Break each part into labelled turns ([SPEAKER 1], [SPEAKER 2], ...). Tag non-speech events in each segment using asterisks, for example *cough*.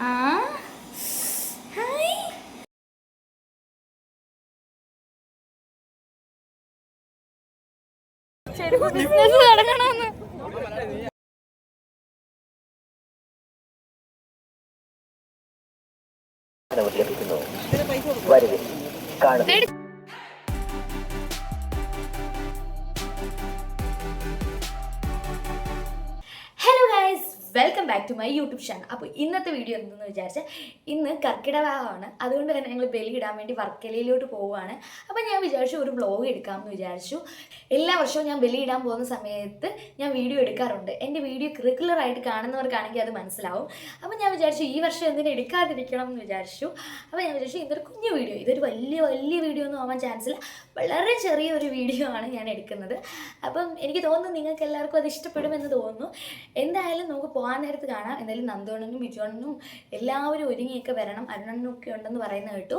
[SPEAKER 1] ആ hi business തുടങ്ങണമെന്ന്
[SPEAKER 2] കാണുന്നു
[SPEAKER 1] welcome back to my YouTube channel അപ്പോൾ ഇന്നത്തെ വീഡിയോ എന്തെന്ന് വിചാരിച്ചാൽ ഇന്ന് കർക്കിടകമാണ്. അതുകൊണ്ട് തന്നെ ഞങ്ങൾ ഇടാൻ വേണ്ടി വർക്കലയിലോട്ട് പോവുകയാണ്. അപ്പോൾ ഞാൻ വിചാരിച്ചു ഒരു വ്ളോഗ് എടുക്കാമെന്ന് വിചാരിച്ചു. എല്ലാ വർഷവും ഞാൻ ബലിയിടാൻ പോകുന്ന സമയത്ത് ഞാൻ വീഡിയോ എടുക്കാറുണ്ട്. എന്റെ വീഡിയോ റെഗുലർ ആയിട്ട് കാണുന്നവർക്കാണെങ്കിൽ അത് മനസ്സിലാവും. അപ്പോൾ ഞാൻ വിചാരിച്ചു ഈ വർഷം എന്തിനും എടുക്കാതിരിക്കണം എന്ന് വിചാരിച്ചു. അപ്പോൾ ഞാൻ വിചാരിച്ചു ഇതൊരു കുഞ്ഞു വീഡിയോ ഇതൊരു വലിയ വലിയ വീഡിയോ ഒന്നും ആവാൻ ചാൻസ് ഇല്ല. വളരെ ചെറിയൊരു വീഡിയോ ആണ് ഞാൻ എടുക്കുന്നത്. അപ്പം എനിക്ക് തോന്നുന്നു നിങ്ങൾക്ക് എല്ലാവർക്കും അത് ഇഷ്ടപ്പെടുമെന്ന് തോന്നുന്നു. എന്തായാലും നമുക്ക് പോകാൻ നേരത്ത് കാണാം. എന്തായാലും നന്ദോണനും ബിജോണനും എല്ലാവരും ഒരുങ്ങിയൊക്കെ വരണം. അരുണനും ഒക്കെ ഉണ്ടെന്ന് പറയുന്നത് കേട്ടു.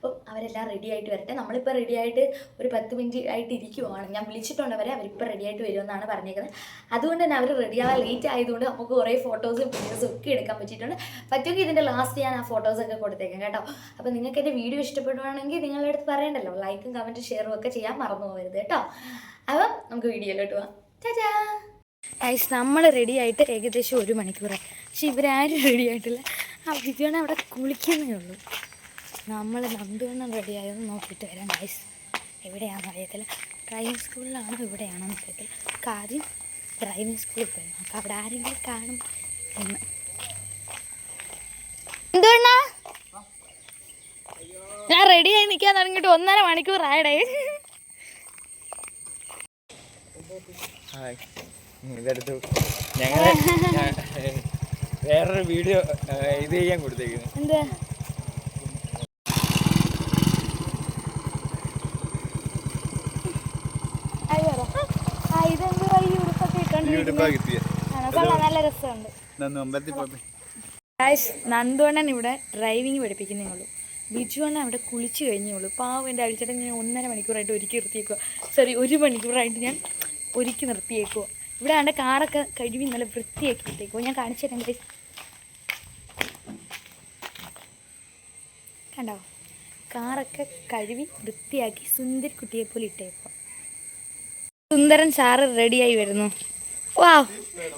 [SPEAKER 1] അപ്പം അവരെല്ലാം റെഡി ആയിട്ട് വരട്ടെ. നമ്മളിപ്പോൾ റെഡി ആയിട്ട് ഒരു പത്ത് മിനിറ്റ് ആയിട്ട് ഇരിക്കുവാണ്. ഞാൻ വിളിച്ചിട്ടുണ്ട് അവരെ അവരിപ്പോൾ റെഡി ആയിട്ട് വരുമെന്നാണ് പറഞ്ഞേക്കുന്നത്. അതുകൊണ്ട് തന്നെ അവർ റെഡി ആവാൻ ലേറ്റ് ആയതുകൊണ്ട് നമുക്ക് കുറേ ഫോട്ടോസും വീഡിയോസും ഒക്കെ എടുക്കാൻ പറ്റിയിട്ടുണ്ട്. പറ്റുമെങ്കിൽ ഇതിന്റെ ലാസ്റ്റ് ഞാൻ ആ ഫോട്ടോസൊക്കെ കൊടുത്തേക്കാം കേട്ടോ. അപ്പോൾ നിങ്ങൾക്ക് എന്റെ വീഡിയോ ഇഷ്ടപ്പെടുവാണെങ്കിൽ നിങ്ങളുടെ അടുത്ത് പറയണ്ടല്ലോ. ലൈക്കും കമന്റും ഷെയറും ഒക്കെ ചെയ്യാൻ മറന്നു പോകരുത് കേട്ടോ. അപ്പം നമുക്ക് വീഡിയോയിലോട്ട് പോവാം. ചാ ഐസ് നമ്മൾ റെഡി ആയിട്ട് ഏകദേശം ഒരു മണിക്കൂറായി. പക്ഷെ ഇവരാരും റെഡി ആയിട്ടില്ല. ആ വിജയാണ് അവിടെ കുളിക്കുന്നേ ഉള്ളൂ. നമ്മൾ നന്ദുവണ്ണം റെഡി ആയെന്ന് നോക്കിയിട്ട് വരാം ഗൈസ് എവിടെയാണെന്ന് അറിയത്തില്ല ഡ്രൈവിംഗ് സ്കൂളിലാണോ ഇവിടെയാണോ എന്ന് അറിയത്തില്ല കാര്യം ഡ്രൈവിംഗ് സ്കൂളിൽ പോയി നോക്കാം. അവിടെ ആരെങ്കിലും കാണും എന്ന്. എന്തുകൊണ്ടാ ഞാൻ റെഡിയായി നിൽക്കാൻ തുടങ്ങിയിട്ട് ഒന്നര
[SPEAKER 3] ഇതെടുത്തു ഞങ്ങൾ *laughs* വേറൊരു വീഡിയോ ഇത് ചെയ്യാൻ കൊടുത്തേക്കുന്നു.
[SPEAKER 1] എന്താ നല്ല രസമുണ്ട്. നന്ദുവണ്ണൻ ഇവിടെ ഡ്രൈവിംഗ് പഠിപ്പിക്കുന്നേ അണ്ണൻ അവിടെ കുളിച്ചു കഴിഞ്ഞേ ഉള്ളൂ. പാവം എന്റെ അഴിച്ചിട്ട് ഞാൻ ഒന്നര മണിക്കൂറായിട്ട് ഒരുക്കി നിർത്തിയേക്കുക സോറി ഒരു മണിക്കൂറായിട്ട് ഞാൻ ഒരുക്കി നിർത്തിയേക്കുക ഇവിടെ ആണ്ട് കാറൊക്കെ കഴുകി നല്ല വൃത്തിയാക്കി ഇട്ടേക്കുമോ ഞാൻ കാണിച്ചു തരാം കണ്ടോ? കാറൊക്കെ കഴുകി വൃത്തിയാക്കി സുന്ദരി കുട്ടിയെ പോലെ ഇട്ടേക്കുക സുന്ദരൻ സാറ് റെഡിയായി വരുന്നു. വാ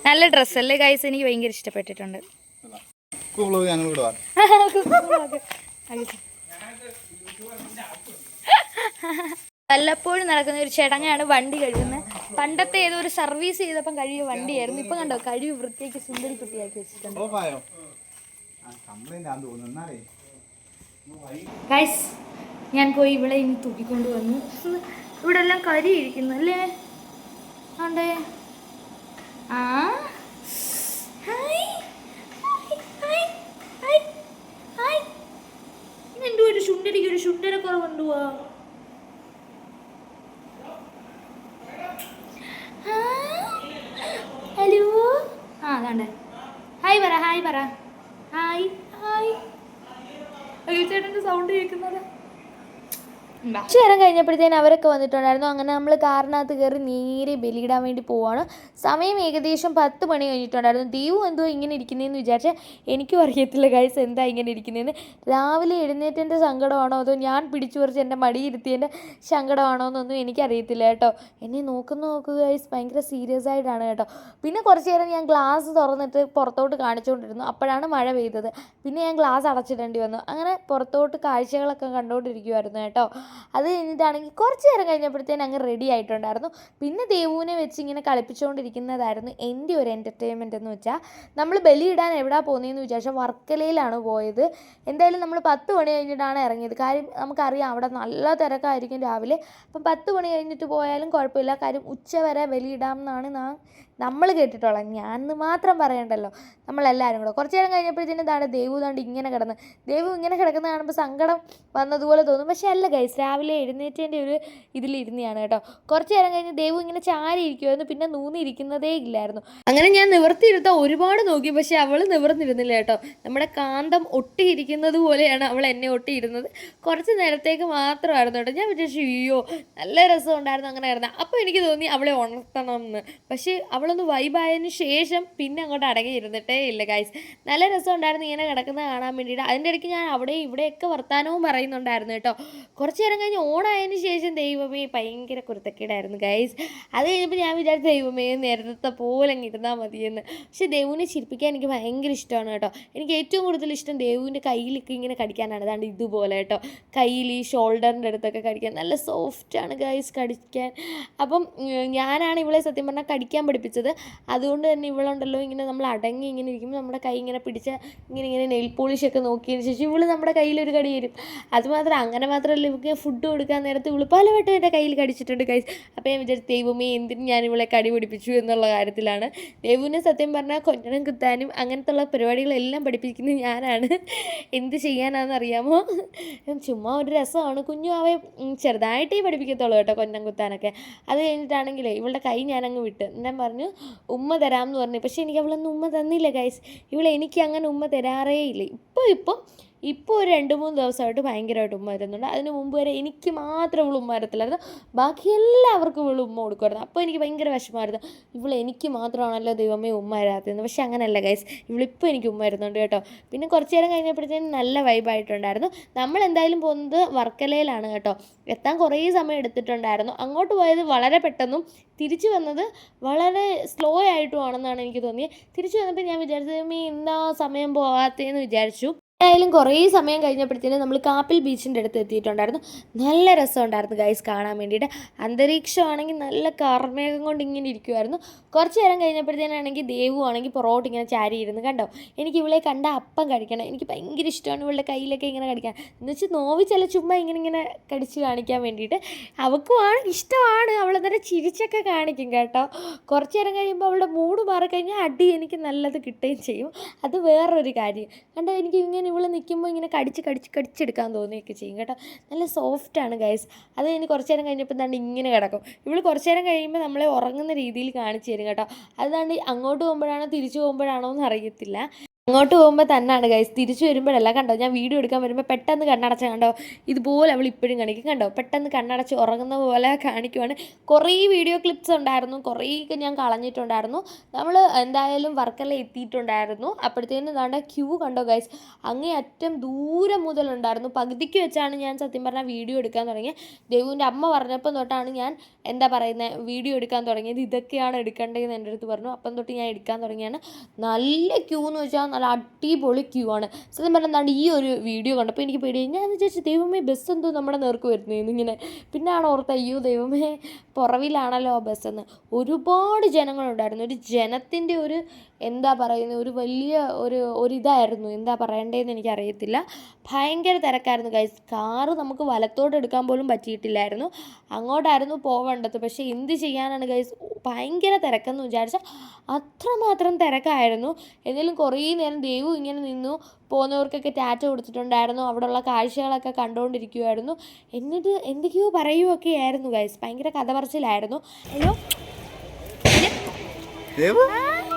[SPEAKER 1] നല്ല ഡ്രസ് അല്ലേ ഗൈസ് എനിക്ക് ഭയങ്കര ഇഷ്ടപ്പെട്ടിട്ടുണ്ട്. വല്ലപ്പോഴും നടക്കുന്ന ഒരു ചടങ്ങാണ് വണ്ടി കഴുകുന്നത് പണ്ടത്തെ ഏതോ ഒരു സർവീസ് ചെയ്തപ്പം കഴിയ വണ്ടിയായിരുന്നു. ഇപ്പം കണ്ടോ കഴിവ് വൃത്തിയാക്കി സുന്ദരി കുട്ടിയാക്കി വെച്ചിട്ടുണ്ട്. ഗൈസ് ഞാൻ പോയി ഇവിടെ ഇനി തൂക്കിക്കൊണ്ട് വന്നു. ഇവിടെ എല്ലാം കരി ഇരിക്കുന്നു അല്ലേ? ആണ്ടേ. ആ. ഹായ്. ഹായ് ഹായ് ഹായ് എന്തോ ഒരു ശുണ്ടരിക്ക് ഒരു ശുണ്ടര കുറവുണ്ടുവാ ഹലോ. ആ അതാണ്ട് ഹായ് പറ ഹായ് പറ. Hi hi. ചേട്ടന്റെ സൗണ്ട് കേൾക്കുന്നത്? കുറച്ച് നേരം കഴിഞ്ഞപ്പോഴത്തേന് അവരൊക്കെ വന്നിട്ടുണ്ടായിരുന്നു. അങ്ങനെ നമ്മൾ കാറിനകത്ത് കയറി നേരെ ബലിയിടാൻ വേണ്ടി പോവാണ്. സമയം ഏകദേശം പത്ത് മണി കഴിഞ്ഞിട്ടുണ്ടായിരുന്നു. ദീപു എന്തോ ഇങ്ങനെ ഇരിക്കുന്നതെന്ന് വിചാരിച്ചാൽ എനിക്കും അറിയത്തില്ല ഗൈസ് എന്താ ഇങ്ങനെ ഇരിക്കുന്നതെന്ന് രാവിലെ എഴുന്നേറ്റന്റെ സങ്കടമാണോ അതോ ഞാൻ പിടിച്ചു പറിച്ച് എന്റെ മടിയിരുത്തിയതിന്റെ സങ്കടമാണോ എന്നൊന്നും എനിക്കറിയത്തില്ല കേട്ടോ. എന്നെ നോക്കുന്ന നോക്കുക ഗൈസ് ഭയങ്കര സീരിയസ് ആയിട്ടാണ് കേട്ടോ. പിന്നെ കുറച്ച് നേരം ഞാൻ ഗ്ലാസ് തുറന്നിട്ട് പുറത്തോട്ട് കാണിച്ചുകൊണ്ടിരുന്നു അപ്പോഴാണ് മഴ പെയ്തത്. പിന്നെ ഞാൻ ഗ്ലാസ് അടച്ചിടേണ്ടി വന്നു. അങ്ങനെ പുറത്തോട്ട് കാഴ്ചകളൊക്കെ കണ്ടുകൊണ്ടിരിക്കുമായിരുന്നു കേട്ടോ. അത് കഴിഞ്ഞിട്ടാണെങ്കിൽ കുറച്ച് നേരം കഴിഞ്ഞപ്പോഴത്തേന് അങ്ങ് റെഡി ആയിട്ടുണ്ടായിരുന്നു. പിന്നെ ദേവുവിനെ വെച്ച് ഇങ്ങനെ കളിപ്പിച്ചുകൊണ്ടിരിക്കുന്നതായിരുന്നു എന്റെ ഒരു എന്റർടൈൻമെന്റ് എന്ന് വെച്ചാൽ നമ്മൾ ബലിയിടാൻ എവിടാ പോകുന്നതെന്ന് വിചാരിച്ചാൽ വർക്കലയിലാണ് പോയത്. എന്തായാലും നമ്മൾ പത്ത് മണി കഴിഞ്ഞിട്ടാണ് ഇറങ്ങിയത്. കാര്യം നമുക്കറിയാം അവിടെ നല്ല തിരക്കായിരിക്കും രാവിലെ. അപ്പം പത്ത് മണി കഴിഞ്ഞിട്ട് പോയാലും കുഴപ്പമില്ല. കാര്യം ഉച്ച വരെ ബലിയിടാം എന്നാണ് നമ്മൾ കേട്ടിട്ടുള്ള ഞാൻ എന്ന് മാത്രം പറയണ്ടല്ലോ. നമ്മളെല്ലാവരും കൂടെ. കുറച്ച് നേരം കഴിഞ്ഞപ്പോഴത്തേനും ഇതാണ് ദേവു ദാണ്ട് ഇങ്ങനെ കിടന്ന് ദേവു ഇങ്ങനെ കിടക്കുന്ന കാണുമ്പോൾ സങ്കടം വന്നതുപോലെ തോന്നും. പക്ഷേ അല്ല ഗൈസ് രാവിലെ എഴുന്നേറ്റേന്റെ ഒരു ഇതിലിരുന്നെയാണ് കേട്ടോ. കുറച്ച് നേരം കഴിഞ്ഞ് ദേവു ഇങ്ങനെ ചാരി ഇരിക്കുമായിരുന്നു പിന്നെ നൂന്നിരിക്കുന്നതേ ഇല്ലായിരുന്നു. അങ്ങനെ ഞാൻ നിവർത്തിയിരുത്താൻ ഒരുപാട് നോക്കി പക്ഷേ അവൾ നിവർന്നിരുന്നില്ല കേട്ടോ. നമ്മുടെ കാന്തം ഒട്ടിയിരിക്കുന്നത് പോലെയാണ് അവൾ എന്നെ ഒട്ടിയിരുന്നത്. കുറച്ച് നേരത്തേക്ക് മാത്രമായിരുന്നു കേട്ടോ. ഞാൻ വിചാരിച്ചു അയ്യോ നല്ല രസം ഉണ്ടായിരുന്നു. അങ്ങനെ ആയിരുന്നു. അപ്പോൾ എനിക്ക് തോന്നി അവളെ ഉണർത്തണം എന്ന്. പക്ഷേ അവൾ നമ്മളൊന്ന് വൈബായതിനു ശേഷം പിന്നെ അങ്ങോട്ട് അടങ്ങി ഇരുന്നിട്ടേ ഇല്ല ഗൈസ് നല്ല രസം ഉണ്ടായിരുന്നു ഇങ്ങനെ കിടക്കുന്നത് കാണാൻ വേണ്ടിയിട്ട്. അതിന്റെ ഇടയ്ക്ക് ഞാൻ അവിടെ ഇവിടെയൊക്കെ വർത്താനവും പറയുന്നുണ്ടായിരുന്നു കേട്ടോ. കുറച്ച് നേരം കഴിഞ്ഞ് ഓണായതിനു ശേഷം ദൈവമേ ഭയങ്കര കുരുത്തക്കേടായിരുന്നു ഗൈസ് അത് കഴിഞ്ഞപ്പോൾ ഞാൻ വിചാരിച്ചു ദൈവമേ നേരത്തെ പോലെ അങ്ങ് ഇരുന്നാൽ മതിയെന്ന്. പക്ഷേ ദേവുവിനെ ചിരിപ്പിക്കാൻ എനിക്ക് ഭയങ്കര ഇഷ്ടമാണ് കേട്ടോ. എനിക്ക് ഏറ്റവും കൂടുതൽ ഇഷ്ടം ദേവുവിന്റെ കയ്യിലൊക്കെ ഇങ്ങനെ കടിക്കാനാണ്. അതാണ്ട് ഇതുപോലെ കേട്ടോ. കയ്യിൽ ഈ ഷോൾഡറിന്റെ അടുത്തൊക്കെ കടിക്കാൻ. നല്ല സോഫ്റ്റാണ് ഗൈസ് കടിക്കാൻ. അപ്പം ഞാനാണ് ഇവളെ സത്യം പറഞ്ഞാൽ കടിക്കാൻ പഠിപ്പിച്ചത്. അതുകൊണ്ട് തന്നെ ഇവളുണ്ടല്ലോ ഇങ്ങനെ നമ്മൾ അടങ്ങി ഇങ്ങനെ ഇരിക്കുമ്പോൾ നമ്മുടെ കൈ ഇങ്ങനെ പിടിച്ച ഇങ്ങനെ ഇങ്ങനെ നെയിൽ പോളിഷൊക്കെ നോക്കിയതിന് ശേഷം ഇവൾ നമ്മുടെ കയ്യിലൊരു കടി വരും അതുമാത്രം അങ്ങനെ മാത്രമല്ല ഇവൾക്ക് ഫുഡ് കൊടുക്കാൻ നേരത്ത് ഇവൾ പലവട്ടം എന്റെ കയ്യിൽ കടിച്ചിട്ടുണ്ട് കൈ അപ്പോൾ ഞാൻ വിചാരിച്ചു ദൈവമേ എന്തിനും ഞാൻ ഇവളെ കടി പിടിപ്പിച്ചു? എന്നുള്ള കാര്യത്തിലാണ്. ദേവുവിനെ സത്യം പറഞ്ഞാൽ കൊഞ്ഞണം കുത്താനും അങ്ങനത്തെ ഉള്ള പരിപാടികളെല്ലാം പഠിപ്പിക്കുന്നത് ഞാനാണ്. എന്ത് ചെയ്യാനാണെന്ന് അറിയാമോ? ചുമ്മാ ഒരു രസമാണ്. കുഞ്ഞു അവയെ ചെറുതായിട്ടേ പഠിപ്പിക്കത്തുള്ളൂ കേട്ടോ കൊഞ്ഞം കുത്താനൊക്കെ. അത് കഴിഞ്ഞിട്ടാണെങ്കിലേ ഇവളുടെ കൈ ഞാനങ്ങ് വിട്ട്. ഞാൻ പറഞ്ഞു ഉമ്മ തരാമെന്ന് പറഞ്ഞു. പക്ഷേ എനിക്ക് അവളൊന്നും ഉമ്മ തന്നില്ല ഗൈസ് ഇവൾ എനിക്ക് അങ്ങനെ ഉമ്മ തരാറേ ഇല്ല ഇപ്പോൾ ഇപ്പോൾ ഇപ്പോൾ ഒരു രണ്ട് മൂന്ന് ദിവസമായിട്ട് ഭയങ്കരമായിട്ട് ഉമ്മ തരുന്നുണ്ട് അതിന് മുമ്പ് വരെ എനിക്ക് മാത്രം ഇവൾ ഉമ്മ ബാക്കി എല്ലാവർക്കും ഇവൾ ഉമ്മ കൊടുക്കുമായിരുന്നു. അപ്പോൾ എനിക്ക് ഭയങ്കര വിഷമമായിരുന്നു. ഇവൾ എനിക്ക് മാത്രമാണല്ലോ ദൈവമേ ഉമ്മ വരാത്തത് പക്ഷേ അങ്ങനെയല്ല ഗൈസ് ഇവളിപ്പോൾ എനിക്ക് ഉമ്മ തരുന്നുണ്ട് കേട്ടോ. പിന്നെ കുറച്ച് നേരം കഴിഞ്ഞപ്പോഴത്തേനും നല്ല വൈബായിട്ടുണ്ടായിരുന്നു നമ്മൾ എന്തായാലും പോകുന്നത് വർക്കലയിലാണ് കേട്ടോ. എത്താൻ കുറേ സമയം എടുത്തിട്ടുണ്ടായിരുന്നു. അങ്ങോട്ട് പോയത് വളരെ പെട്ടെന്നും തിരിച്ചു വന്നത് വളരെ സ്ലോ ആയിട്ടുമാണെന്നാണ് എനിക്ക് തോന്നിയത് തിരിച്ചു വന്നപ്പോൾ ഞാൻ വിചാരിച്ചത് മീ എന്താ സമയം പോകാത്തതെന്ന് വിചാരിച്ചു. എന്തായാലും കുറേ സമയം കഴിഞ്ഞപ്പോഴത്തേനും നമ്മൾ കാപ്പിൽ ബീച്ചിന്റെ അടുത്ത് എത്തിയിട്ടുണ്ടായിരുന്നു. നല്ല രസമുണ്ടായിരുന്നു ഗൈസ് കാണാൻ വേണ്ടിയിട്ട്. അന്തരീക്ഷമാണെങ്കിൽ നല്ല കർമേഘം കൊണ്ട് ഇങ്ങനെ ഇരിക്കുമായിരുന്നു കുറച്ച് നേരം കഴിഞ്ഞപ്പോഴത്തേനാണെങ്കിൽ ദേവു ആണെങ്കിൽ പൊറോട്ട് ഇങ്ങനെ ചാരി ഇരുന്ന് കണ്ടോ? എനിക്ക് ഇവളെ കണ്ട അപ്പം കഴിക്കണം എനിക്ക് ഭയങ്കര ഇഷ്ടമാണ് ഇവളുടെ കയ്യിലൊക്കെ ഇങ്ങനെ കടിക്കാൻ. എന്ന് വെച്ചാൽ നോവിച്ചല്ല ചുമ്മാ ഇങ്ങനെ ഇങ്ങനെ കടിച്ച് കാണിക്കാൻ വേണ്ടിയിട്ട്. അവൾക്കുമാണ് ഇഷ്ടമാണ്. അവൾ അന്നേരം ചിരിച്ചൊക്കെ കാണിക്കും കേട്ടോ. കുറച്ച് നേരം കഴിയുമ്പോൾ അവളുടെ മൂഡ് മാറിക്കഴിഞ്ഞാൽ അടി എനിക്ക് നല്ലത് കിട്ടുകയും ചെയ്യും. അത് വേറൊരു കാര്യം. കണ്ടോ? എനിക്ക് ഇങ്ങനെ ഇവൾ നിൽക്കുമ്പോൾ ഇങ്ങനെ കടിച്ച് കടിച്ച് കടിച്ചെടുക്കാൻ തോന്നുകയൊക്കെ ചെയ്യും കേട്ടോ. നല്ല സോഫ്റ്റാണ് ഗൈസ് അത് കഴിഞ്ഞ് കുറച്ച് നേരം കഴിഞ്ഞപ്പോൾ എന്താണ്ട് ഇങ്ങനെ കിടക്കും. ഇവൾ കുറച്ച് നേരം കഴിയുമ്പോൾ നമ്മളെ ഉറങ്ങുന്ന രീതിയിൽ കാണിച്ചു തരും കേട്ടോ. അതാണ്ട് അങ്ങോട്ട് പോകുമ്പോഴാണോ തിരിച്ചു പോകുമ്പോഴാണോ എന്ന് അറിയത്തില്ല അങ്ങോട്ട് പോകുമ്പോൾ തന്നെയാണ് ഗൈസ് തിരിച്ചു വരുമ്പോഴല്ല കണ്ടോ? ഞാൻ വീഡിയോ എടുക്കാൻ വരുമ്പോൾ പെട്ടെന്ന് കണ്ണടച്ച കണ്ടോ? ഇതുപോലെ അവൾ ഇപ്പോഴും കാണിക്കും കണ്ടോ? പെട്ടെന്ന് കണ്ണടച്ച് ഉറങ്ങുന്ന പോലെ കാണിക്കുവാണ്. കുറേ വീഡിയോ ക്ലിപ്സ് ഉണ്ടായിരുന്നു. കുറേയൊക്കെ ഞാൻ കളഞ്ഞിട്ടുണ്ടായിരുന്നു. നമ്മൾ എന്തായാലും വർക്കെല്ലാം എത്തിയിട്ടുണ്ടായിരുന്നു. അപ്പോഴത്തേനും ദാണ്ട ക്യൂ കണ്ടോ ഗൈസ് അങ്ങേ അറ്റം ദൂരം മുതലുണ്ടായിരുന്നു പകുതിക്ക് വെച്ചാണ് ഞാൻ സത്യം പറഞ്ഞാൽ വീഡിയോ എടുക്കാൻ തുടങ്ങിയത്. ദേവുവിന്റെ അമ്മ പറഞ്ഞപ്പം തൊട്ടാണ് ഞാൻ എന്താ പറയുന്നത് വീഡിയോ എടുക്കാൻ തുടങ്ങിയത്. ഇതൊക്കെയാണ് എടുക്കേണ്ടതെന്ന് എന്റെ അടുത്ത് പറഞ്ഞു. അപ്പം തൊട്ട് ഞാൻ എടുക്കാൻ തുടങ്ങിയാണ്. നല്ല ക്യൂ എന്ന് വെച്ചാൽ നല്ല അടിപൊളി ക്യൂ ആണ്. സത്യം പറഞ്ഞാൽ എന്താണ് ഈ ഒരു വീഡിയോ കണ്ടപ്പോൾ എനിക്ക് പേടി ഞാൻ വിചാരിച്ചു ദൈവമേ ബസ് എന്തോ നമ്മുടെ നേർക്ക് വരുന്നതെന്ന് ഇങ്ങനെ ആണ് ഓർത്ത അയ്യോ ദൈവമേ പുറവിലാണല്ലോ ആ ബസ് എന്ന്. ഒരുപാട് ജനങ്ങളുണ്ടായിരുന്നു. ഒരു ജനത്തിന്റെ ഒരു എന്താ പറയുന്നത് ഒരു വലിയ ഒരു ഒരിതായിരുന്നു എന്താ പറയണ്ടേന്ന് എനിക്കറിയത്തില്ല. ഭയങ്കര തിരക്കായിരുന്നു ഗൈസ് കാറ് നമുക്ക് വലത്തോട്ട് എടുക്കാൻ പോലും പറ്റിയിട്ടില്ലായിരുന്നു. അങ്ങോട്ടായിരുന്നു പോവേണ്ടത്. പക്ഷേ എന്ത് ചെയ്യാനാണ് ഗൈസ് ഭയങ്കര തിരക്കെന്ന് വിചാരിച്ചാൽ അത്രമാത്രം തിരക്കായിരുന്നു. എന്നാലും കുറേ നേരം ദേവു ഇങ്ങനെ നിന്നു. പോകുന്നവർക്കൊക്കെ ടാറ്റ കൊടുത്തിട്ടുണ്ടായിരുന്നു. അവിടെയുള്ള കാഴ്ചകളൊക്കെ കണ്ടുകൊണ്ടിരിക്കുമായിരുന്നു എന്നിട്ട് എന്തൊക്കെയോ പറയുകയൊക്കെ ആയിരുന്നു ഗൈസ് ഭയങ്കര കഥ പറച്ചിലായിരുന്നു അയ്യോ മൈൻഡ്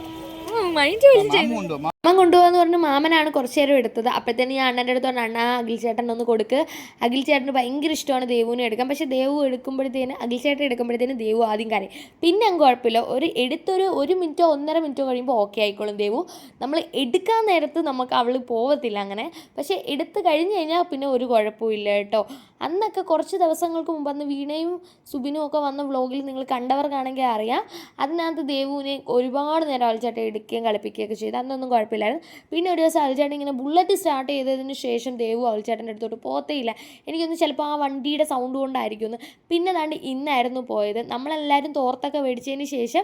[SPEAKER 1] ചെയ്തു അമ്മ കൊണ്ടുപോകാന്ന് പറഞ്ഞ് മാമനാണ് കുറച്ച് നേരം എടുത്തത്. അപ്പോഴത്തേന് ഞാൻ അണ്ണന്റെ അടുത്ത് പറഞ്ഞു അണ്ണ അഖിൽ ചേട്ടൻ ഒന്ന് കൊടുക്ക്. അഖിൽ ചേട്ടന് ഭയങ്കര ഇഷ്ടമാണ് ദേവുവിനെ എടുക്കാൻ. പക്ഷേ ദേവു എടുക്കുമ്പോഴത്തേന് അഖിൽ ചേട്ടൻ എടുക്കുമ്പോഴത്തേന് ദേവു ആദ്യം കാര്യം. പിന്നെ അങ്ങ് കുഴപ്പമില്ല. ഒരു എടുത്തൊരു ഒരു മിനിറ്റോ ഒന്നര മിനിറ്റോ കഴിയുമ്പോൾ ഓക്കെ ആയിക്കോളും ദേവു. നമ്മൾ എടുക്കാൻ നേരത്ത് നമുക്ക് അവൾ പോവത്തില്ല അങ്ങനെ. പക്ഷേ എടുത്ത് കഴിഞ്ഞ് കഴിഞ്ഞാൽ പിന്നെ ഒരു കുഴപ്പമില്ല കേട്ടോ. അന്നൊക്കെ കുറച്ച് ദിവസങ്ങൾക്ക് മുമ്പ് അന്ന് വീണയും സുബിനും ഒക്കെ വന്ന വ്ളോഗിൽ നിങ്ങൾ കണ്ടവർക്കാണെങ്കിൽ അറിയാം. അതിനകത്ത് ദേവുവിനെ ഒരുപാട് നേരം അളിച്ചേട്ടൻ എടുക്കുകയും കളിപ്പിക്കുകയൊക്കെ ചെയ്തു. അന്നൊന്നും കുഴപ്പമില്ലായിരുന്നു. പിന്നെ ഒരു ദിവസം അൽചേട്ടൻ ഇങ്ങനെ ബുള്ളറ്റ് സ്റ്റാർട്ട് ചെയ്തതിന് ശേഷം ദേവു അൽചേട്ടന്റെ അടുത്തോട്ട് പോത്തേയില്ല എനിക്കൊന്ന് ചിലപ്പോൾ ആ വണ്ടിയുടെ സൗണ്ട് കൊണ്ടായിരിക്കും ഒന്ന് പിന്നെ ദാണ്ട് ഇന്നായിരുന്നു പോയത്. നമ്മളെല്ലാവരും തോർത്തൊക്കെ മേടിച്ചതിന് ശേഷം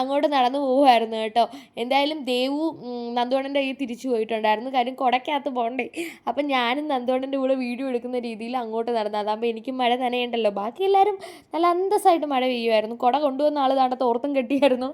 [SPEAKER 1] അങ്ങോട്ട് നടന്നു പോകുമായിരുന്നു കേട്ടോ. എന്തായാലും ദേവു നന്ദോണന്റെ കയ്യിൽ തിരിച്ചു പോയിട്ടുണ്ടായിരുന്നു. കാര്യം കുടക്കകത്ത് പോകണ്ടേ. അപ്പം ഞാനും നന്ദോണന്റെ കൂടെ വീഡിയോ എടുക്കുന്ന രീതിയിൽ അങ്ങോട്ട് നടന്നു. അതാകുമ്പോൾ എനിക്കും മഴ നനയണ്ടല്ലോ. ബാക്കി എല്ലാവരും നല്ല അന്തസ്സായിട്ട് മഴ പെയ്യുമായിരുന്നു. കുട കൊണ്ടുവന്ന ആൾ താണ്ട തോർത്തും കെട്ടിയായിരുന്നു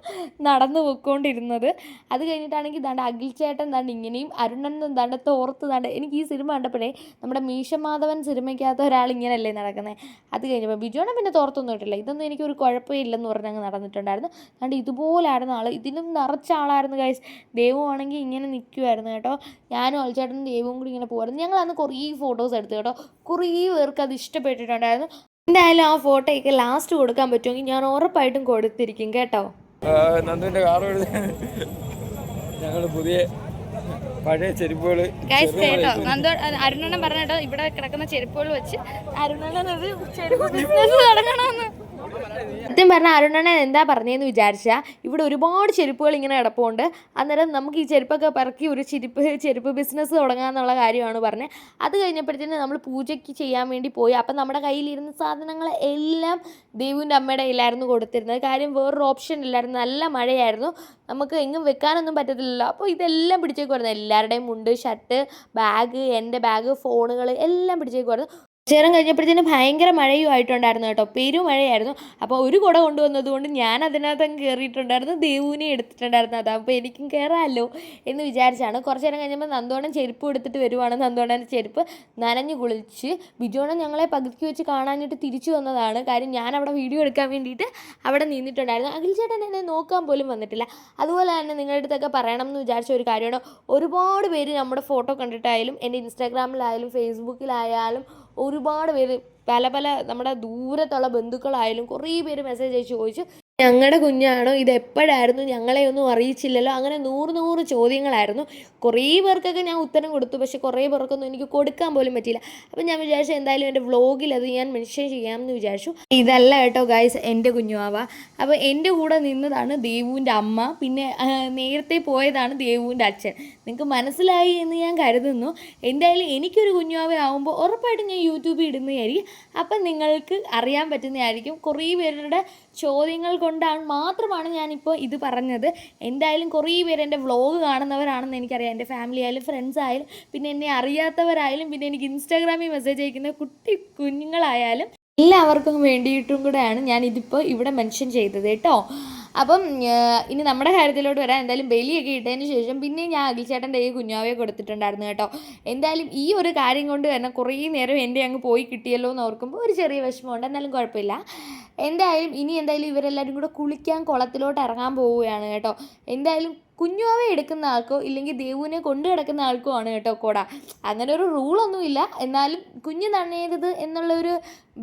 [SPEAKER 1] നടന്നു പോയിക്കൊണ്ടിരുന്നത്. അത് കഴിഞ്ഞിട്ടാണെങ്കിൽ ദാണ്ട അഖിൽ ചേട്ടൻ ദാണ്ട് ഇങ്ങനെയും അരുണൻ ദാണ്ട തോർത്ത് നട എനിക്ക് ഈ സിനിമ കണ്ടപ്പോഴേ നമ്മുടെ മീശമാധവൻ സിനിമയ്ക്കകത്ത് ഒരാൾ ഇങ്ങനെയല്ലേ നടക്കുന്നത് അത് കഴിഞ്ഞപ്പോൾ ബിജുവാണ് പിന്നെ തോർത്തൊന്നും ഇട്ടില്ല. ഇതൊന്നും എനിക്ക് ഒരു പറഞ്ഞ് അങ്ങ് നടന്നിട്ടുണ്ടായിരുന്നു. അതുകൊണ്ട് ഇതുപോലായിരുന്നു ആൾ ഇതിലും നിറച്ച ആളായിരുന്നു ഗൈസ് ദേവു ആണെങ്കിൽ ഇങ്ങനെ നിൽക്കുമായിരുന്നു കേട്ടോ. ഞാനും അൽച്ചേട്ടനും ദേവും കൂടി ഇങ്ങനെ പോകുമായിരുന്നു ഞങ്ങൾ അന്ന് കുറേ ഫോട്ടോസ് എടുത്തു കേട്ടോ. കുറേ പേർക്ക് അത് ഇഷ്ടപ്പെട്ടിട്ടുണ്ടായിരുന്നു. എന്തായാലും ആ ഫോട്ടോയൊക്കെ ലാസ്റ്റ് കൊടുക്കാൻ പറ്റുമെങ്കിൽ ഞാൻ ഉറപ്പായിട്ടും കൊടുത്തിരിക്കും കേട്ടോ.
[SPEAKER 3] നന്ദുവിന്റെ കാർ ഞങ്ങൾ പുതിയ പഴയ ചെരുപ്പുകൾ
[SPEAKER 1] അരുണെണ്ണം പറഞ്ഞിട്ടോ അരുണണ്ണൻ പറഞ്ഞ ഇവിടെ കിടക്കുന്ന ചെരുപ്പുകൾ വെച്ച് അരുണണ്ണൻ ഒരു ചെരുപ്പ് ബിസിനസ് സത്യം പറഞ്ഞാൽ അരുണണ്ണൻ എന്താ പറഞ്ഞതെന്ന് വിചാരിച്ചാൽ ഇവിടെ ഒരുപാട് ചെരുപ്പുകൾ ഇങ്ങനെ കിടപ്പുണ്ട്. അന്നേരം നമുക്ക് ഈ ചെരുപ്പൊക്കെ പറക്കി ഒരു ചെരുപ്പ് ചെരുപ്പ് ബിസിനസ് തുടങ്ങാന്നുള്ള കാര്യമാണ് പറഞ്ഞത് അത് കഴിഞ്ഞപ്പോഴത്തേന് നമ്മൾ പൂജയ്ക്ക് ചെയ്യാൻ വേണ്ടി പോയി. അപ്പം നമ്മുടെ കയ്യിലിരുന്ന സാധനങ്ങൾ എല്ലാം ദേവുവിന്റെ അമ്മയുടെ കയ്യിലായിരുന്നു കൊടുത്തിരുന്നത്. കാര്യം വേറൊരു ഓപ്ഷൻ ഇല്ലായിരുന്നു. നല്ല മഴയായിരുന്നു. നമുക്ക് എങ്ങും വെക്കാനൊന്നും പറ്റത്തില്ലല്ലോ. അപ്പോൾ ഇതെല്ലാം പിടിച്ചേക്കുമായിരുന്നു എല്ലാവരുടെയും മുണ്ട് ഷർട്ട് ബാഗ് എന്റെ ബാഗ് ഫോണുകൾ എല്ലാം പിടിച്ചേക്കുമായിരുന്നു ചേരം കഴിഞ്ഞപ്പോഴത്തേനും ഭയങ്കര മഴയും ആയിട്ടുണ്ടായിരുന്നു കേട്ടോ. പെരുമഴയായിരുന്നു അപ്പോൾ ഒരു കുട കൊണ്ടുവന്നത് കൊണ്ട് ഞാൻ അതിനകത്തും കയറിയിട്ടുണ്ടായിരുന്നു ദേവുവിനെ എടുത്തിട്ടുണ്ടായിരുന്നു അപ്പോൾ എനിക്കും കയറാമല്ലോ എന്ന് വിചാരിച്ചാണ്. കുറച്ച് നേരം കഴിഞ്ഞപ്പോൾ നന്ദോണം ചെരുപ്പ് എടുത്തിട്ട് വരുവാണ്. നന്ദോണന്റെ ചെരുപ്പ് നനഞ്ഞു കുളിച്ച് ബിജോണം ഞങ്ങളെ പകുതിക്ക് വെച്ച് കാണാനായിട്ട് തിരിച്ചു വന്നതാണ്. കാര്യം ഞാൻ അവിടെ വീഡിയോ എടുക്കാൻ വേണ്ടിയിട്ട് അവിടെ നിന്നിട്ടുണ്ടായിരുന്നു. അഖിൽ ചേട്ടൻ എന്നെ നോക്കാൻ പോലും വന്നിട്ടില്ല. അതുപോലെ തന്നെ നിങ്ങളുടെ അടുത്തൊക്കെ പറയണം എന്ന് വിചാരിച്ച ഒരു കാര്യമാണ്. ഒരുപാട് പേര് നമ്മുടെ ഫോട്ടോ കണ്ടിട്ടായാലും എന്റെ ഇൻസ്റ്റാഗ്രാമിലായാലും ഫേസ്ബുക്കിലായാലും ഒരുപാട് പേര് പല പല നമ്മുടെ ദൂരത്തുള്ള ബന്ധുക്കളായാലും കുറേ പേര് മെസ്സേജ് അയച്ച് ചോദിച്ചു ഞങ്ങളുടെ കുഞ്ഞാണോ? ഇത് എപ്പോഴായിരുന്നു ഞങ്ങളെ ഒന്നും അറിയിച്ചില്ലല്ലോ? അങ്ങനെ നൂറ് നൂറ് ചോദ്യങ്ങളായിരുന്നു. കുറേ പേർക്കൊക്കെ ഞാൻ ഉത്തരം കൊടുത്തു. പക്ഷെ കുറേ പേർക്കൊന്നും എനിക്ക് കൊടുക്കാൻ പോലും പറ്റിയില്ല. അപ്പം ഞാൻ വിചാരിച്ചു എന്തായാലും എന്റെ വ്ളോഗിൽ അത് ഞാൻ മെൻഷൻ ചെയ്യാമെന്ന് വിചാരിച്ചു. ഇതല്ല കേട്ടോ ഗായ്സ് എന്റെ കുഞ്ഞുമാവ അപ്പോൾ എന്റെ കൂടെ നിന്നതാണ് ദേവുവിന്റെ അമ്മ. പിന്നെ നേരത്തെ പോയതാണ് ദേവുവിന്റെ അച്ഛൻ. നിങ്ങൾക്ക് മനസ്സിലായി എന്ന് ഞാൻ കരുതുന്നു. എന്തായാലും എനിക്കൊരു കുഞ്ഞുമാവ ആകുമ്പോൾ ഉറപ്പായിട്ടും ഞാൻ യൂട്യൂബിൽ ഇടുന്നതായിരിക്കും. അപ്പം നിങ്ങൾക്ക് അറിയാൻ പറ്റുന്നതായിരിക്കും. കുറേ പേരുടെ ചോദ്യങ്ങൾ കൊണ്ടാണ് മാത്രമാണ് ഞാനിപ്പോൾ ഇത് പറഞ്ഞത്. എന്തായാലും കുറേ പേര് എന്റെ വ്ളോഗ് കാണുന്നവരാണെന്ന് എനിക്കറിയാം. എന്റെ ഫാമിലി ആയാലും ഫ്രണ്ട്സ് ആയാലും പിന്നെ എന്നെ അറിയാത്തവരായാലും പിന്നെ എനിക്ക് ഇൻസ്റ്റാഗ്രാമിൽ മെസ്സേജ് അയക്കുന്ന കുട്ടി കുഞ്ഞുങ്ങളായാലും എല്ലാവർക്കും വേണ്ടിയിട്ടും കൂടെയാണ് ഞാൻ ഇതിപ്പോൾ ഇവിടെ മെൻഷൻ ചെയ്തത് കേട്ടോ. അപ്പം ഇനി നമ്മുടെ കാര്യത്തിലോട്ട് വരാൻ എന്തായാലും ബലിയൊക്കെ ഇട്ടതിന് ശേഷം പിന്നെ ഞാൻ അഖിൽചേട്ടന്റെ ഈ കുഞ്ഞാവയെ കൊടുത്തിട്ടുണ്ടായിരുന്നു കേട്ടോ. എന്തായാലും ഈ ഒരു കാര്യം കൊണ്ട് തന്നെ കുറേ നേരം എന്റെ അങ്ങ് പോയി കിട്ടിയല്ലോ എന്ന് ഓർക്കുമ്പോൾ ഒരു ചെറിയ വിഷമമുണ്ട്. എന്നാലും കുഴപ്പമില്ല. എന്തായാലും ഇനി എന്തായാലും ഇവരെല്ലാവരും കൂടെ കുളിക്കാൻ കുളത്തിലോട്ട് ഇറങ്ങാൻ പോവുകയാണ് കേട്ടോ. എന്തായാലും കുഞ്ഞുവാവെ എടുക്കുന്ന ആൾക്കോ ഇല്ലെങ്കിൽ ദേവുവിനെ കൊണ്ടു കിടക്കുന്ന ആൾക്കോ ആണ് കേട്ടോ കൊട. അങ്ങനെ ഒരു റൂളൊന്നുമില്ല എന്നാലും കുഞ്ഞ് നനയരുത് എന്നുള്ള ഒരു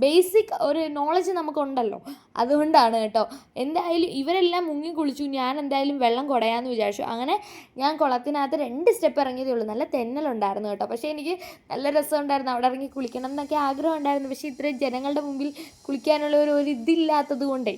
[SPEAKER 1] ബേസിക് ഒരു നോളജ് നമുക്കുണ്ടല്ലോ. അതുകൊണ്ടാണ് കേട്ടോ. എന്തായാലും ഇവരെല്ലാം മുങ്ങി കുളിച്ചു. ഞാൻ എന്തായാലും വെള്ളം കുടയാന്ന് വിചാരിച്ചു. അങ്ങനെ ഞാൻ കുളത്തിനകത്ത് രണ്ട് സ്റ്റെപ്പ് ഇറങ്ങിയതേ ഉള്ളൂ. നല്ല തെന്നലുണ്ടായിരുന്നു കേട്ടോ. പക്ഷേ എനിക്ക് നല്ല രസമുണ്ടായിരുന്നു അവിടെ ഇറങ്ങി കുളിക്കണം എന്നൊക്കെ ആഗ്രഹം ഉണ്ടായിരുന്നു പക്ഷേ ഇത്രയും ജനങ്ങളുടെ മുമ്പിൽ കുളിക്കാനുള്ള ഒരു ഇതില്ലാത്തത് കൊണ്ടേ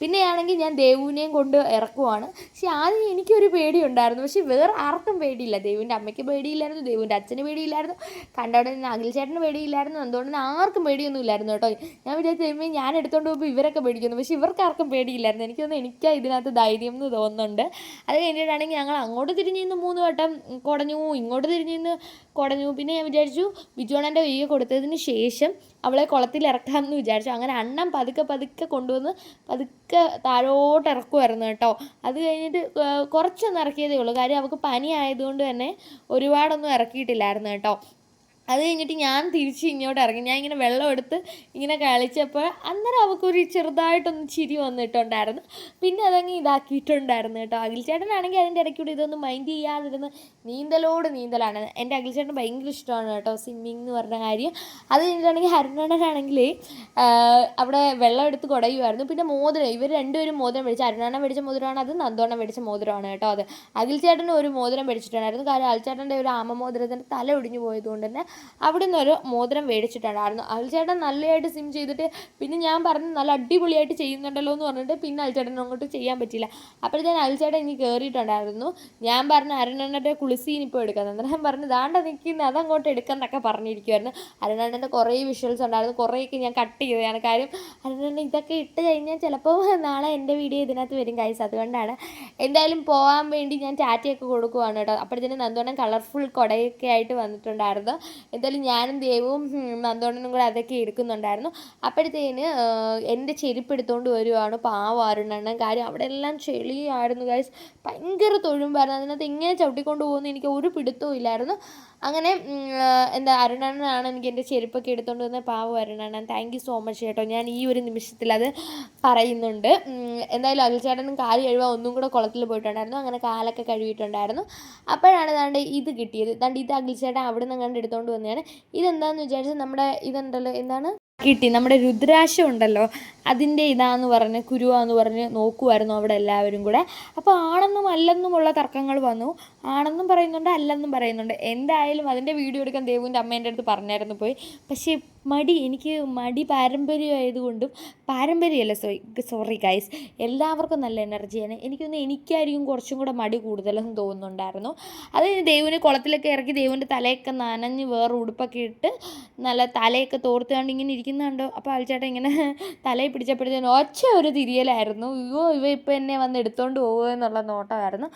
[SPEAKER 1] പിന്നെയാണെങ്കിൽ ഞാൻ ദേവുവിനെയും കൊണ്ട് ഇറക്കുവാണ്. പക്ഷെ ആദ്യം എനിക്കൊരു പേടിയുണ്ടായിരുന്നു. പക്ഷെ വേറെ ആർക്കും പേടിയില്ല. ദേവിന്റെ അമ്മയ്ക്ക് പേടിയില്ലായിരുന്നു ദേവിന്റെ അച്ഛന് പേടിയില്ലായിരുന്നു കണ്ടവിടെ നിന്ന് അഖിൽ ചേട്ടന് പേടിയില്ലായിരുന്നു എന്തുകൊണ്ട് തന്നെ ആർക്കും പേടിയൊന്നും ഇല്ലായിരുന്നു കേട്ടോ. ഞാൻ വിചാരിച്ച ദൈവം ഞാൻ എടുത്തുകൊണ്ട് പോകുമ്പോൾ ഇവരൊക്കെ പേടിക്കുന്നു. പക്ഷേ ഇവർക്ക് ആർക്കും പേടിയില്ലായിരുന്നു. എനിക്ക് തോന്നുന്നു എനിക്ക് ഇതിനകത്ത് ധൈര്യം എന്ന് തോന്നുന്നുണ്ട്. അത് കഴിഞ്ഞിട്ടാണെങ്കിൽ ഞങ്ങൾ അങ്ങോട്ട് തിരിഞ്ഞ് നിന്ന് മൂന്ന് വട്ടം കുടഞ്ഞു ഇങ്ങോട്ട് തിരിഞ്ഞ് നിന്ന് കുടഞ്ഞു. പിന്നെ ഞാൻ വിചാരിച്ചു ബിജുവണ്ണന്റെ കയ്യെ കൊടുത്തതിന് ശേഷം അവളെ കുളത്തിൽ ഇറക്കാമെന്ന് വിചാരിച്ചു. അങ്ങനെ അണ്ണം പതുക്കെ പതുക്കെ കൊണ്ടുവന്ന് പതുക്കെ താഴോട്ട് ഇറക്കുമായിരുന്നു കേട്ടോ. അത് കഴിഞ്ഞിട്ട് കുറച്ചൊന്ന് ഇറക്കിയതേ ഉള്ളൂ. കാര്യം അവൾക്ക് പനി ആയതുകൊണ്ട് തന്നെ ഒരുപാടൊന്നും ഇറക്കിയിട്ടില്ലായിരുന്നു കേട്ടോ. അത് കഴിഞ്ഞിട്ട് ഞാൻ തിരിച്ച് ഇങ്ങോട്ട് ഇറങ്ങി. ഞാൻ ഇങ്ങനെ വെള്ളം എടുത്ത് ഇങ്ങനെ കളിച്ചപ്പോൾ അന്നേരം അവൾക്കൊരു ചെറുതായിട്ടൊന്ന് ചിരി വന്നിട്ടുണ്ടായിരുന്നു. പിന്നെ അതങ്ങ് ഇതാക്കിയിട്ടുണ്ടായിരുന്നു കേട്ടോ. അഖിൽ ചേട്ടനാണെങ്കിൽ അതിന്റെ ഇടയ്ക്കൂടെ ഇതൊന്നും മൈൻഡ് ചെയ്യാതിരുന്ന് നീന്തലോട് നീന്തലാണ്. എന്റെ അഖിൽ ചേട്ടൻ ഭയങ്കര ഇഷ്ടമാണ് കേട്ടോ സ്വിമ്മിങ് എന്ന് പറഞ്ഞ കാര്യം. അത് കഴിഞ്ഞിട്ടാണെങ്കിൽ ഹരിനാണനാണെങ്കിൽ അവിടെ വെള്ളം എടുത്ത് കുടയുമായിരുന്നു. പിന്നെ മോതിരം ഇവർ രണ്ടുപേരും മോതിരം മേടിച്ചു അരുണാണൻ മേടിച്ച മോതിരമാണ് അത് നന്ദോണം മേടിച്ച മോതിരമാണ് കേട്ടോ അത്. അഖിൽ ചേട്ടന് ഒരു മോതിരം മേടിച്ചിട്ടുണ്ടായിരുന്നു. കാരണം അഖിൽ ചേട്ടന്റെ ഒരു ആമ മോതിരത്തിന്റെ തല ഒടിഞ്ഞു പോയതുകൊണ്ട് തന്നെ അവിടെ നിന്നൊരു മോതിരം മേടിച്ചിട്ടുണ്ടായിരുന്നു. അൽചേട്ടൻ ചേട്ടൻ നല്ലതായിട്ട് സിം ചെയ്തിട്ട് പിന്നെ ഞാൻ പറഞ്ഞു നല്ല അടിപൊളിയായിട്ട് ചെയ്യുന്നുണ്ടല്ലോ എന്ന് പറഞ്ഞിട്ട് പിന്നെ അൽചേട്ടൻ ചേട്ടൻ അങ്ങോട്ട് ചെയ്യാൻ പറ്റിയില്ല. അപ്പോഴത്തേന് അൽചേട്ടൻ ഇനി കയറിയിട്ടുണ്ടായിരുന്നു. ഞാൻ പറഞ്ഞു അരുണണ്ണന്റെ കുളിസീൻ ഇപ്പോൾ എടുക്കാൻ ഞാൻ പറഞ്ഞു ദാണ്ട നിൽക്കുന്ന അതങ്ങോട്ട് എടുക്കാന്നൊക്കെ പറഞ്ഞിരിക്കുമായിരുന്നു അരുണണ്ണന്റെ കുറേ വിഷ്വൽസ് ഉണ്ടായിരുന്നു. കുറേയൊക്കെ ഞാൻ കട്ട് ചെയ്തതാണ്. കാര്യം അരുണണ്ണൻ ഇതൊക്കെ ഇട്ട് കഴിഞ്ഞാൽ ചിലപ്പോൾ നാളെ എന്റെ വീഡിയോ ഇതിനകത്ത് വരും കൈസ് അതുകൊണ്ടാണ് എന്തായാലും പോകാൻ വേണ്ടി ഞാൻ ടാറ്റയൊക്കെ കൊടുക്കുവാണ് കേട്ടോ. അപ്പോഴത്തേനും നന്ദോണം കളർഫുൾ കുടയൊക്കെ ആയിട്ട് വന്നിട്ടുണ്ടായിരുന്നു. എന്തായാലും ഞാനും ദേവും നന്ദോണനും കൂടെ അതൊക്കെ എടുക്കുന്നുണ്ടായിരുന്നു. അപ്പോഴത്തേന് എന്റെ ചെരുപ്പ് എടുത്തുകൊണ്ട് വരുവാണ് പാവം കാര്യം അവിടെ എല്ലാം ചെളിയായിരുന്നു ഗൈസ് ഭയങ്കര തൊഴുമ്പായിരുന്നു. അതിനകത്ത് ഇങ്ങനെ ചവിട്ടിക്കൊണ്ട് പോകുന്നു. എനിക്ക് ഒരു പിടുത്തവും ഇല്ലായിരുന്നു. അങ്ങനെ എന്താ അരുണണ്ണനാണ് എനിക്ക് എന്റെ ചെരുപ്പൊക്കെ എടുത്തുകൊണ്ട് വന്ന പാവം അരുണണ്ണൻ താങ്ക് യു സോ മച്ച് കേട്ടോ ഞാൻ ഈ ഒരു നിമിഷത്തിൽ അത് പറയുന്നുണ്ട്. എന്തായാലും അഖിൽചേട്ടനും കാൽ കഴുകാൻ ഒന്നും കൂടെ കുളത്തിൽ പോയിട്ടുണ്ടായിരുന്നു. അങ്ങനെ കാലൊക്കെ കഴുകിയിട്ടുണ്ടായിരുന്നു. അപ്പോഴാണ് ദാണ്ട് ഇത് കിട്ടിയത്. ദാണ്ട് ഇത് അഖിൽചേട്ടൻ അവിടെ നിന്ന് കണ്ട് എടുത്തുകൊണ്ട് വന്നതാണ്. ഇതെന്താണെന്ന് വിചാരിച്ചാൽ നമ്മുടെ ഇതുണ്ടല്ലോ എന്താണ്? കിട്ടി. നമ്മുടെ രുദ്രാശം ഉണ്ടല്ലോ അതിന്റെ ഇതാന്ന് പറഞ്ഞ് കുരുവാന്ന് പറഞ്ഞ് നോക്കുമായിരുന്നു അവിടെ എല്ലാവരും കൂടെ. അപ്പോൾ ആണെന്നും അല്ലെന്നുമുള്ള തർക്കങ്ങൾ വന്നു. ആണെന്നും പറയുന്നുണ്ട് അല്ലെന്നും പറയുന്നുണ്ട്. എന്തായാലും അതിന്റെ വീഡിയോ എടുക്കാൻ ദേവുവിന്റെ അമ്മേന്റെ അടുത്ത് പറഞ്ഞായിരുന്നു പോയി. പക്ഷേ മടി എനിക്ക് മടി പാരമ്പര്യമായതുകൊണ്ടും പാരമ്പര്യമല്ല സോറി സോറി ഗൈസ് എല്ലാവർക്കും നല്ല എനർജിയാണ്. എനിക്കൊന്ന് എനിക്കായിരിക്കും കുറച്ചും കൂടെ മടി കൂടുതലെന്ന് തോന്നുന്നുണ്ടായിരുന്നു. അത് ദേവിനെ കുളത്തിലൊക്കെ ഇറക്കി ദേവിന്റെ തലയൊക്കെ നനഞ്ഞ് വേറെ ഉടുപ്പൊക്കെ ഇട്ട് നല്ല തലയൊക്കെ തോർത്തുകൊണ്ട് ഇങ്ങനെ ഇരിക്കുന്നുണ്ടോ? അപ്പോൾ ആൾച്ചേട്ടൻ ഇങ്ങനെ *laughs* തലയിൽ പിടിച്ചപ്പോഴത്തേനും ഒച്ച ഒരു തിരിയലായിരുന്നു. അയ്യോ ഇവ ഇപ്പം എന്നെ വന്ന് എടുത്തോണ്ട് പോകുമോ എന്നുള്ള നോട്ടമായിരുന്നു.